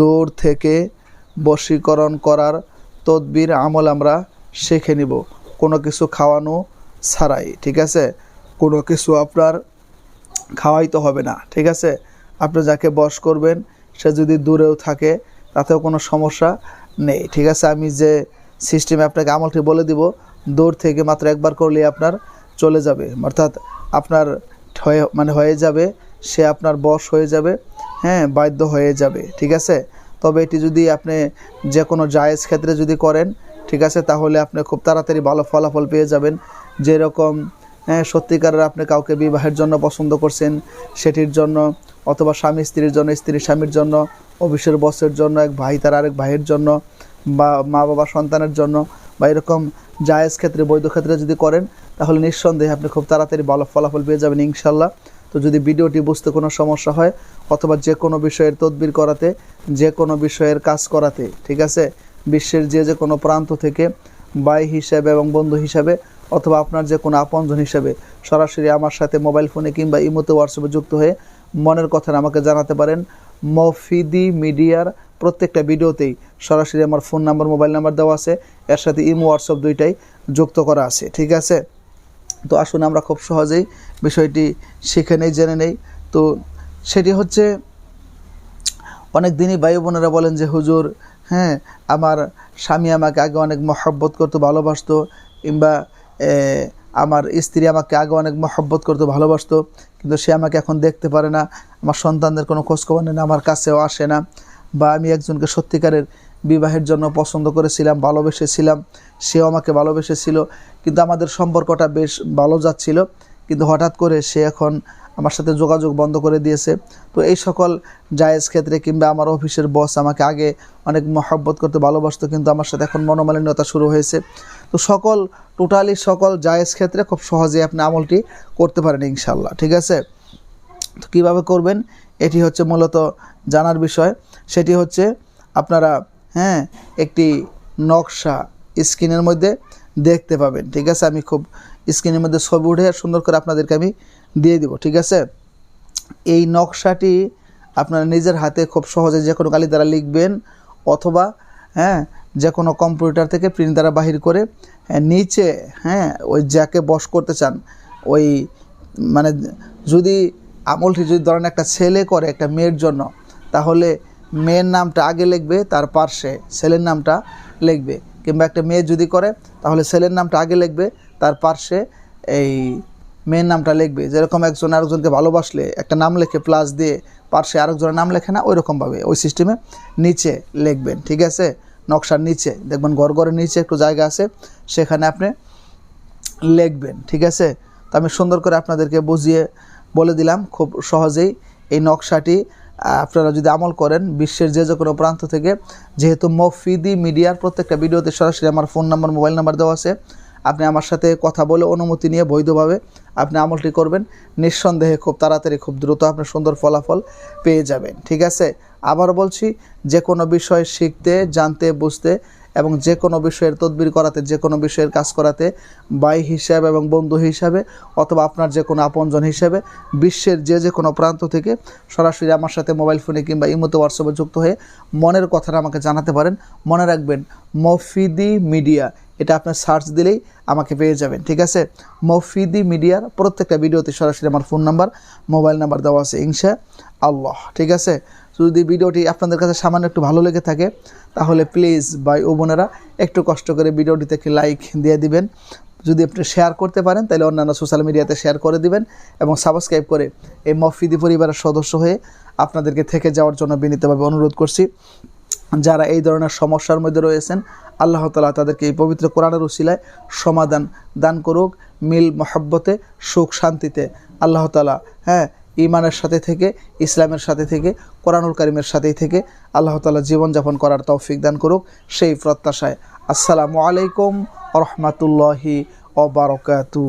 দূর থেকে বশীকরণ করার তদবির আমল আমরা শিখে নিব। কোনো কিছু খাওয়ানো ছাড়াই, ঠিক আছে? কোনো কিছু আপনার খাওয়াইতে হবে না, ঠিক আছে? আপনি যাকে বশ করবেন, সে যদি দূরেও থাকে, তাতেও কোনো সমস্যা নেই, ঠিক আছে? আমি যে সিস্টেমে আপনাকে আমলটি বলে দিব, দূর থেকে মাত্র একবার করলে আপনার চলে যাবে। অর্থাৎ আপনার হয়ে মানে হয়ে যাবে, সে আপনার বশ হয়ে যাবে। হ্যাঁ বাধ্য হয়ে যাবে, ঠিক আছে? তবে এটি যদি আপনি যে কোনো জায়েজ ক্ষেত্রে যদি করেন, ঠিক আছে, তাহলে আপনি খুব তাড়াতাড়ি ভালো ফলাফল পেয়ে যাবেন। যেরকম হ্যাঁ সত্যিকারের আপনি কাউকে বিবাহের জন্য পছন্দ করছেন, সেটির জন্য অথবা স্বামী স্ত্রীর জন্য, স্ত্রী স্বামীর জন্য, অফিসের বসের জন্য, এক ভাই তার আরেক ভাইয়ের জন্য, বা মা বাবা সন্তানের জন্য, বা এরকম জায়েজ ক্ষেত্রে, বৈধ ক্ষেত্রে যদি করেন, তাহলে নিঃসন্দেহে আপনি খুব তাড়াতাড়ি ভালো ফলাফল পেয়ে যাবেন, ইনশাল্লাহ। তো যদি ভিডিওটি বুঝতে কোনো সমস্যা হয় অথবা যে কোনো বিষয়ের তদবির করাতে, যে কোনো বিষয়ের কাজ করাতে, ঠিক আছে? বিশ্বের যে যে কোনো প্রান্ত থেকে বাই হিসাবে এবং বন্ধু হিসাবে অথবা আপনার যে কোনো আপনজন হিসাবে সরাসরি আমার সাথে মোবাইল ফোনে কিংবা ইমোতে হোয়াটসঅ্যাপে যুক্ত হয়ে মনের কথা আমাকে জানাতে পারেন। মফিদি মিডিয়ার প্রত্যেকটা ভিডিওতেই সরাসরি আমার ফোন নাম্বার, মোবাইল নাম্বার দেওয়া আছে। এর সাথে ইমো, হোয়াটসঅ্যাপ দুইটাই যুক্ত করা আছে, ঠিক আছে? তো আসুন আমরা খুব সহজেই বিষয়টি শিখে নেই জেনে নেই। তো সেটি হচ্ছে, অনেক দিনই ভাই বোনেরা বলেন যে, হুজুর হ্যাঁ আমার স্বামী আমাকে আগে অনেক মহব্বত করতো, ভালোবাসতো, কিংবা আমার স্ত্রী আমাকে আগে অনেক মহব্বত করতো, ভালোবাসতো, কিন্তু সে আমাকে এখন দেখতে পারে না। আমার সন্তানদের কোনো খোঁজখবর নেই না আমার কাছেও আসে না। বা, আমি একজনকে সত্যিকারের বিবাহের জন্য পছন্দ করেছিলাম, ভালোবেসেছিলাম, সেও আমাকে ভালোবেসেছিল, কিন্তু আমাদের সম্পর্কটা বেশ ভালো যাচ্ছিল। কিন্তু হঠাৎ করে সে এখন আমার সাথে যোগাযোগ বন্ধ করে দিয়েছে। তো এই সকল জায়েজ ক্ষেত্রে কিংবা আমার অফিসের বস আমাকে আগে অনেক মহব্বত করতে ভালোবাসতো, কিন্তু আমার সাথে এখন মনোমালিন্যতা শুরু হয়েছে। তো সকল, টোটালি সকল জায়েজ ক্ষেত্রে খুব সহজে আপনি আমলটি করতে পারেন ইনশাল্লাহ ঠিক আছে? তো কীভাবে করবেন? এটি হচ্ছে মূলত জানার বিষয়। সেটি হচ্ছে আপনারা হ্যাঁ একটি নকশা স্ক্রিনের মধ্যে দেখতে পাবেন, ঠিক আছে? আমি খুব স্ক্রিনের মধ্যে ছবি উঠে সুন্দর করে আপনাদেরকে আমি দিয়ে দিব ঠিক আছে? এই নকশাটি আপনারা নিজের হাতে খুব সহজে যে কোনো কালি দ্বারা লিখবেন অথবা হ্যাঁ যে কোনো কম্পিউটার থেকে প্রিন্ট দ্বারা বাহির করে হ্যাঁ, নিচে হ্যাঁ ওই যাকে বশ করতে চান ওই মানে যদি আমলটি যদি ধরেন একটা ছেলে করে একটা মেয়ের জন্য তাহলে মেয়ের নামটা আগে লিখবে তার পার্শ্বে ছেলের নামটা লিখবে। কিংবা একটা মেয়ে যদি করে তাহলে ছেলের নামটা আগে লিখবে তার পার্শ্বে এই মেয়ের নামটা লিখবে। যেরকম একজন আরেকজনকে ভালোবাসলে, একটা নাম লেখে প্লাস দিয়ে পার্শ্বে আরেকজনের নাম লেখে না ওই রকমভাবে ওই সিস্টেমে নিচে লিখবেন, ঠিক আছে? নকশার নিচে, দেখবেন ঘরের নিচে একটু জায়গা আছে, সেখানে আপনি লিখবেন, ঠিক আছে? তো আমি সুন্দর করে আপনাদেরকে বুঝিয়ে বলে দিলাম, খুব সহজেই এই নকশাটি আপনারা যদি আমল করেন, বিশ্বের যে যে কোনো প্রান্ত থেকে, যেহেতু মফিদি মিডিয়ার প্রত্যেকটা ভিডিওতে সরাসরি আমার ফোন নাম্বার মোবাইল নাম্বার দেওয়া আছে আপনি আমার সাথে কথা বলে অনুমতি নিয়ে বৈধভাবে আপনি আমলটি করবেন। নিঃসন্দেহে খুব তাড়াতাড়ি, খুব দ্রুত আপনি সুন্দর ফলাফল পেয়ে যাবেন। ঠিক আছে? আবার বলছি, যে কোনো বিষয় শিখতে, জানতে, বুঝতে এবং যে কোনো বিষয়ের তদবির করাতে, যে কোনো বিষয়ের কাজ করাতে ভাই হিসাবে এবং বন্ধু হিসাবে অথবা আপনার যে কোনো আপনজন হিসাবে বিশ্বের যে যে কোনো প্রান্ত থেকে সরাসরি আমার সাথে মোবাইল ফোনে কিংবা ইমোতে, হোয়াটসঅ্যাপে যুক্ত হয়ে মনের কথাটা আমাকে জানাতে পারেন। মনে রাখবেন, মফিদি মিডিয়া, এটা আপনার সার্চ দিলেই আমাকে পেয়ে যাবেন, ঠিক আছে? মফিদি মিডিয়ার প্রত্যেকটা ভিডিওতে সরাসরি আমার ফোন নাম্বার, মোবাইল নাম্বার দেওয়া আছে ইনশা আল্লাহ, ঠিক আছে? যদি ভিডিওটি আপনাদের কাছে সামান্য একটু ভালো লেগে থাকে, তাহলে প্লিজ ভাই ও বোনেরা একটু কষ্ট করে ভিডিওটিতে একটি লাইক দিয়ে দিবেন। যদি আপনি শেয়ার করতে পারেন, তাহলে অন্যান্য সোশ্যাল মিডিয়াতে শেয়ার করে দিবেন এবং সাবস্ক্রাইব করে এই মফিদি পরিবারের সদস্য হয়ে আপনাদেরকে থেকে যাওয়ার জন্য বিনীতভাবে অনুরোধ করছি। যারা এই ধরনের সমস্যার মধ্যে রয়েছেন, আল্লাহ তালা তাদেরকে এই পবিত্র কোরআনের উসিলায় সমাধান দান করুক, মিল মহব্বতে, সুখ শান্তিতে। আল্লাহ তালা হ্যাঁ ইমানের সাথে থেকে, ইসলামের সাথে থেকে, কোরআনুল কারিমের সাথেই থেকে আল্লাহ তালা জীবনযাপন করার তৌফিক দান করুক সেই প্রত্যাশায়। আসসালামু আলাইকুম রহমতুল্লাহি অবরকাতু